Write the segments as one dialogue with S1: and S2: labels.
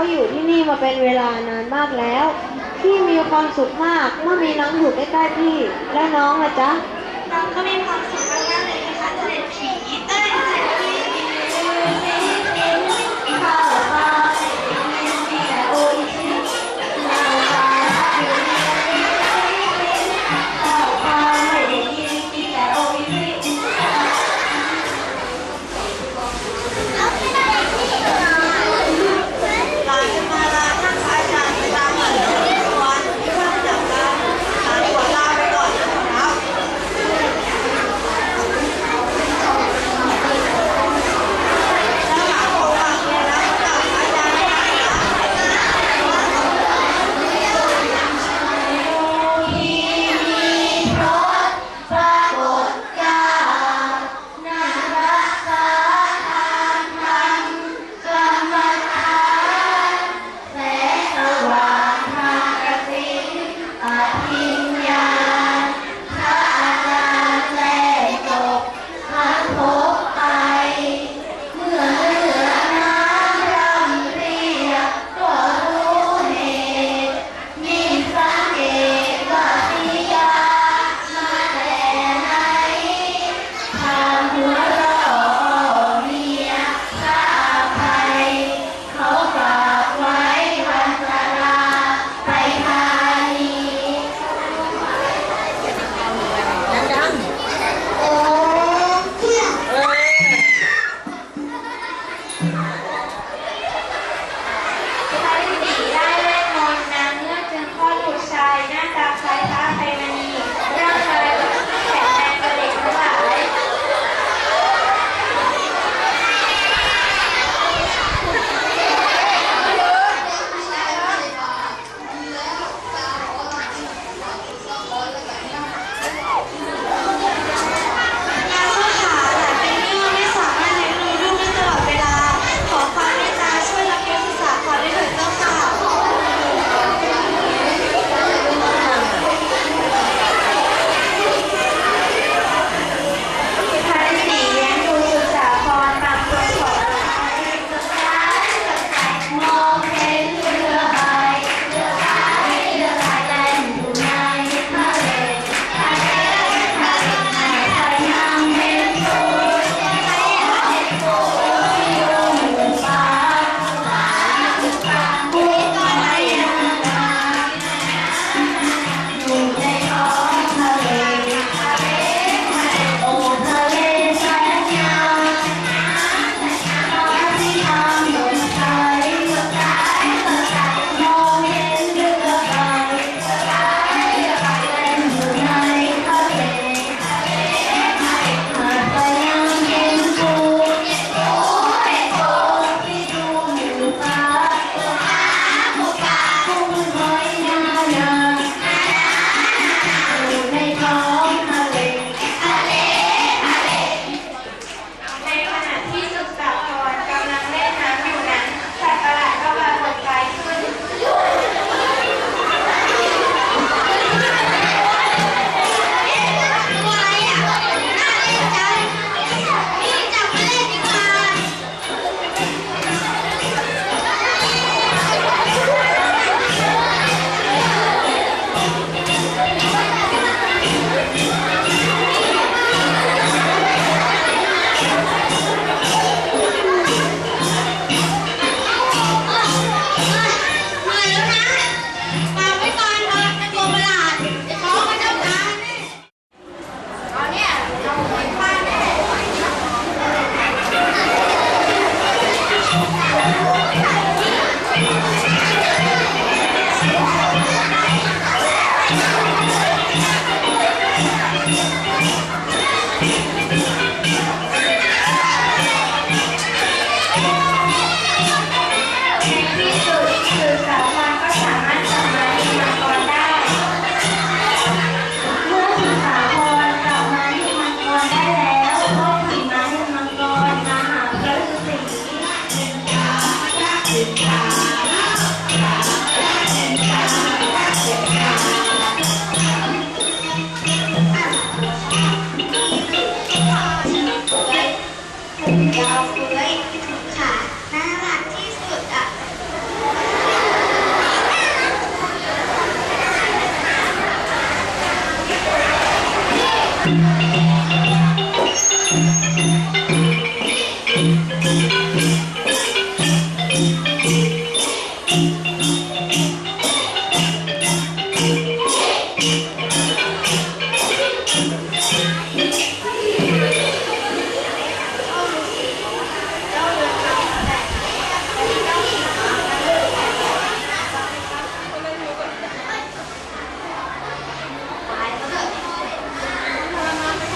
S1: ขาอยู่ที่นี่
S2: มาเป็นเวลานานมากแล้ว พี่มีความสุขมากเมื่อมีน้องอยู่ใกล้ๆพี่ และน้องนะ
S1: จ๊ะ น้
S2: องก็มีความสุข Calculate.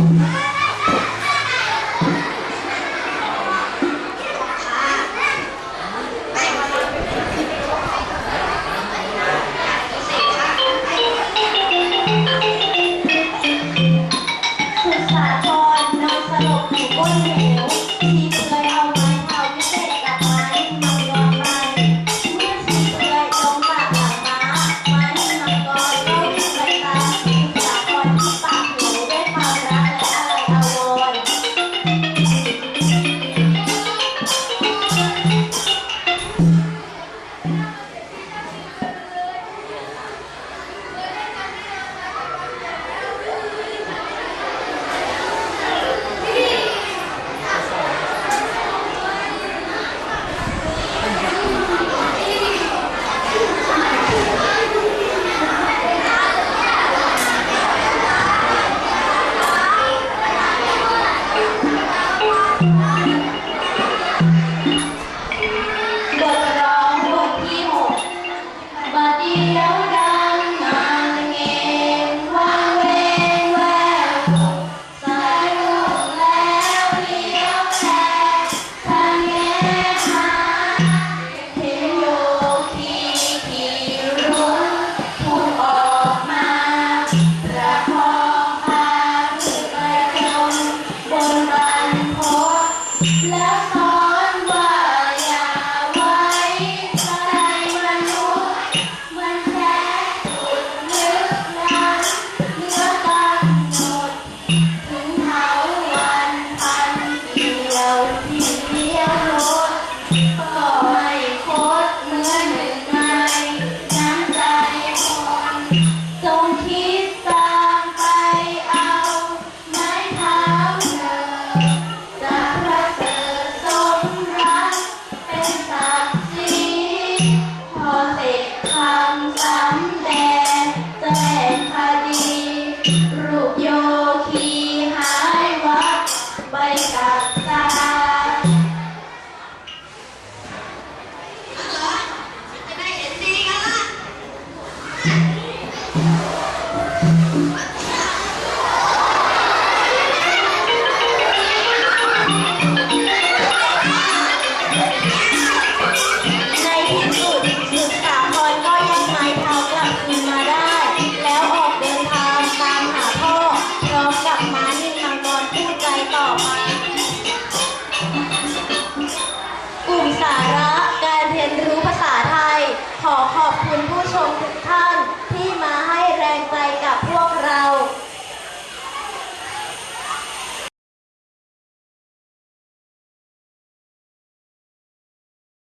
S2: สุด